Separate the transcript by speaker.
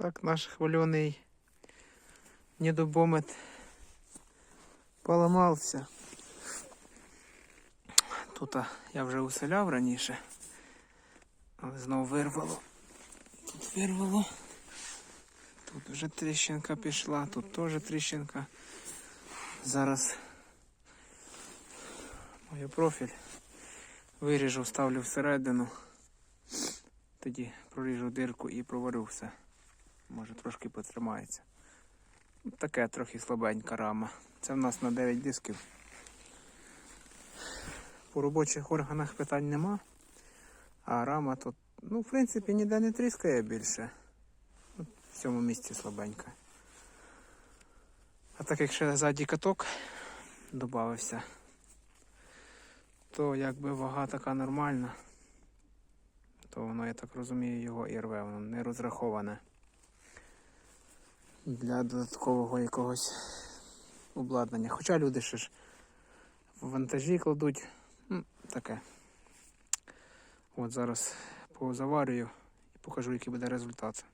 Speaker 1: Так, наш хвалений недобомет поламався. Тут я вже уселяв раніше, але знову вирвало. Тут вирвало. Тут вже тріщинка пішла, тут теж тріщинка. Зараз мою профіль виріжу, ставлю всередину. Тоді проріжу дирку і проварю все. Може трошки потримається. Таке трохи слабенька рама. Це в нас на 9 дисків. По робочих органах питань нема. А рама тут, ну, в принципі, ніде не тріскає більше. В цьому місці слабенька. А так як ще ззаді каток додався, то якби вага така нормальна, то воно, я так розумію, його і рве, воно не розраховане для додаткового якогось обладнання. Хоча люди ще ж в вантажі кладуть. Ну, таке. От зараз позаварюю і покажу, який буде результат.